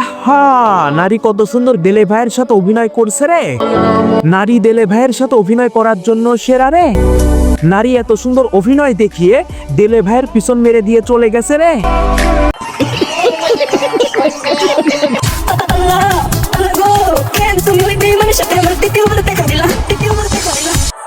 আহা, নারী কত সুন্দর দেলে ভাইয়ের সাথে অভিনয় করছে রে। নারী দেলে ভাইয়ের সাথে অভিনয় করার জন্য সেরা রে। নারী এত সুন্দর অভিনয় দেখিয়ে দেলে ভাইয়ের পিছন মেরে দিয়ে চলে গেছে রে।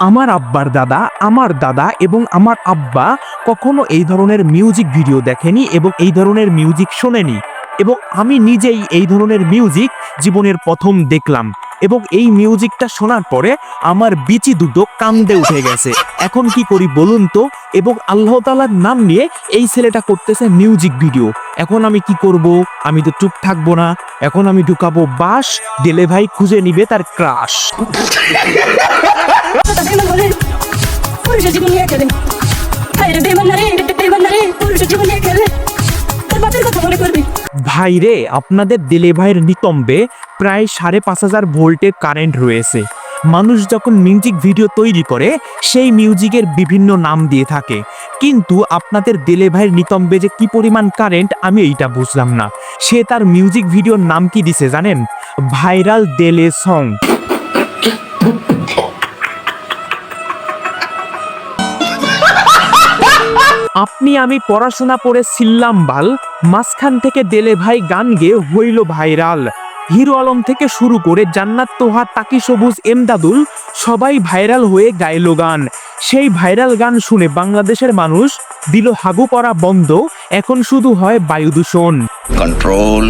আমার আব্বার দাদা, আমার দাদা এবং আমার আব্বা কখনো এই ধরনের মিউজিক ভিডিও দেখেনি এবং এই ধরনের মিউজিক শোনেনি। এবং আমি নিজেই এই ধরনের মিউজিক জীবনের প্রথম দেখলাম এবং এই মিউজিকটা শোনার পরে আমার বিচি দুটো কান্দে উঠে গেছে। এখন কি করি বলুন তো? এবং আল্লাহ তালার নাম নিয়ে এই ছেলেটা করতেছে মিউজিক ভিডিও এখন আমি কি করব? আমি তো চুপ থাকব না। এখন আমি ঢুকাবো বাস, ডেলে ভাই খুঁজে নিবে তার ক্রাশ কথা বেইমান বলে পুরুষের জীবন নিয়ে খেলে হায়রে বেইমান নারী বেইমান নারী পুরুষের জীবন নিয়ে খেলে তোর বাপের কথা মনে করবি ভাই রে, আপনাদের দিলে ভাইয়ের নিতম্বে প্রায় সাড়ে পাঁচ হাজার ভোল্টের কারেন্ট রয়েছে। মানুষ যখন মিউজিক ভিডিও তৈরি করে, সেই মিউজিকের বিভিন্ন নাম দিয়ে থাকে। কিন্তু আপনাদের দিলে ভাইয়ের নিতম্বে যে কি পরিমাণ কারেন্ট আমি এইটা বুঝলাম না। সে তার মিউজিক ভিডিওর নাম কি দিছে জানেন? ভাইরাল দেলে সং আপনি আমি পড়াশোনা করে ছিলাম বাল। মাঝখান থেকে দেলে ভাই গান গেয়ে হইল ভাইরাল। হিরো আলম থেকে শুরু করে জান্নাত তোহা তাকি সবুজ এমদাদুল সবাই ভাইরাল হয়ে গাইল গান। সেই ভাইরাল গান শুনে বাংলাদেশের মানুষ দিল হাগু করা বন্ধ এখন শুধু হয় বায়ু দূষণ। Control.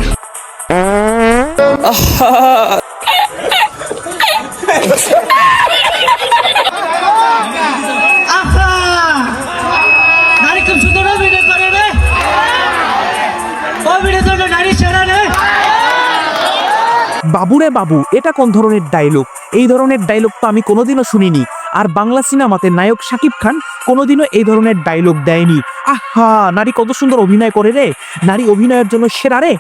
বাবুরে বাবু, এটা কোন ধরনের ডায়লগ এই ধরনের ডায়লগ তো আমি কোনোদিনও শুনিনি। আর বাংলা সিনেমাতে নায়ক শাকিব খান কোনোদিনও এই ধরনের ডায়লগ দেয়নি। আহা, নারী কত সুন্দর অভিনয় করে রে। নারী অভিনয়ের জন্য সেরা রে।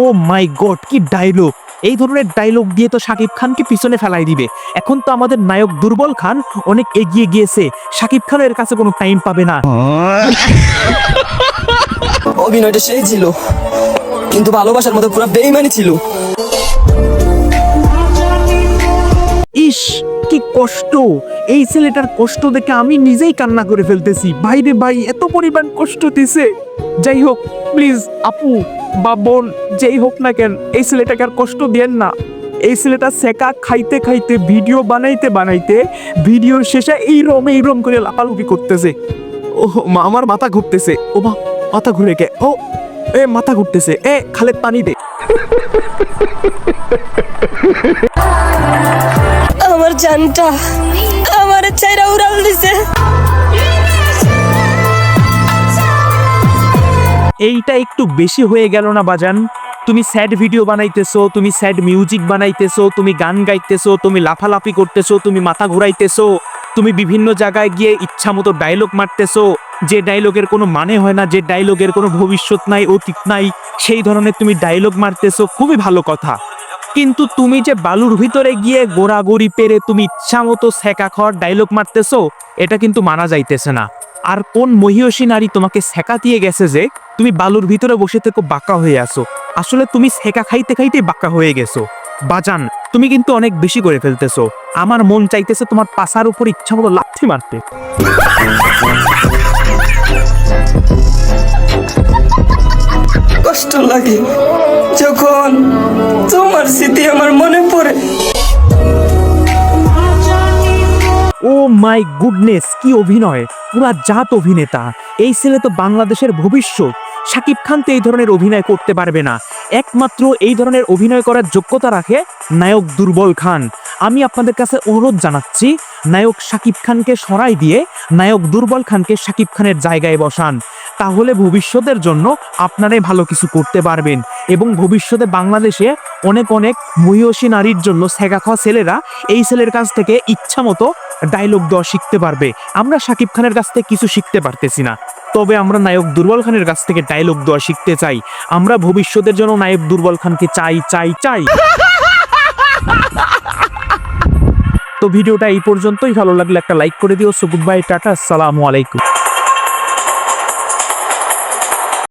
ও মাই গড, কি ডায়লগ এই ধরনের ডায়লগ দিয়ে তো শাকিব খানকে পিছনে ফেলাই দিবে। এখন তো আমাদের নায়ক দুর্বল খান অনেক এগিয়ে গিয়েছে। শাকিব খানের কাছে কোনো টাইম পাবে না। অভিনয়টা সেই ছিল। কিন্তু ভালোবাসার মতো পুরো বেইমানি ছিল। কষ্ট। এই ছেলেটার কষ্ট দেখে আমি নিজেই কান্না করে ফেলতেছি। ভাইরে ভাই, এত পরিমাণ কষ্ট দিছে। যাই হোক প্লিজ আপু বা বোন, যেই হোক না কেন, এই ছেলেটাকে আর কষ্ট দেন না। এই ছেলেটা সেকা খাইতে খাইতে, ভিডিও বানাইতে বানাইতে, ভিডিওর শেষে এই রম এই রম করে লাপালুপি করতেছে। ও মা, আমার মাথা ঘুরতেছে। ও মা, মাথা ঘুরে গে ও, এ, মাথা ঘুরতেছে। এ খালেদ পানি দে। জানটা আমার উড়াল দিছে। এইটা একটু বেশি হয়ে গেল না বাজান? তুমি স্যাড ভিডিও বানাইতেছো, তুমি স্যাড মিউজিক বানাইতেছো, তুমি গান গাইতেছো, তুমি লাফালাফি করতেছো, তুমি মাথা ঘুরাইতেছো, তুমি বিভিন্ন জায়গায় গিয়ে ইচ্ছা মতো ডায়লগ মারতেছো, যে ডায়লগের কোনো মানে হয় না, যে ডায়লগের কোনো ভবিষ্যৎ নাই, অতীত নাই, সেই ধরনের তুমি ডায়লগ মারতেছো, খুবই ভালো কথা। কিন্তু তুমি যে বালুর ভিতরে গিয়ে গোড়াগড়ি পেরে তুমি ইচ্ছা মতো সেকা খাওয়ার ডায়লগ মারতেছো, এটা কিন্তু মানা যাইতেছে না। আর কোন মহিষী নারী তোমাকে সেকা দিয়ে গেছে যে তুমি বালুর ভিতরে বসে থেকে, বাঁকা হয়ে আসো আসলে তুমি সেকা খাইতে খাইতে বাঁকা হয়ে গেছো। বাজান, তুমি কিন্তু অনেক বেশি করে ফেলতেছো। আমার মন চাইতেছে তোমার পাশার উপর ইচ্ছা মতো লাথি মারতে। কষ্ট লাগে যখন তোমার স্মৃতি আমার মনে পড়ে। ও মাই গুডনেস, কি অভিনয়। পুরা জাত অভিনেতা। এই ছেলে তো বাংলাদেশের ভবিষ্যৎ। শাকিব খান তো এই ধরনের অভিনয় করতে পারবে না। একমাত্র এই ধরনের অভিনয় করার যোগ্যতা রাখে নায়ক দুর্বল খান। আমি আপনাদের কাছে অনুরোধ জানাচ্ছি, নায়ক শাকিব খানকে সরাই দিয়ে নায়ক দুর্বল খানকে শাকিব খানের জায়গায় বসান। তাহলে ভবিষ্যতের জন্য আপনারাই ভালো কিছু করতে পারবেন এবং ভবিষ্যতে বাংলাদেশে অনেক অনেক মহিষী নারীর জন্য সেগা খাওয়া ছেলেরা এই ছেলের কাছ থেকে ইচ্ছা মতো ডায়লগ দেওয়া শিখতে পারবে। আমরা শাকিব খানের কাছ থেকে কিছু শিখতে পারতেছি না। তবে আমরা নায়ক দুর্বল খানের কাছ থেকে ডায়লগ দেওয়া শিখতে চাই। আমরা ভবিষ্যতের জন্য নায়ক দুর্বল খানকে চাই চাই চাই। তো ভিডিওটা এই পর্যন্তই। ভালো লাগলে একটা লাইক করে দিও। সো গুড বাই টাটা, আসসালামু আলাইকুম।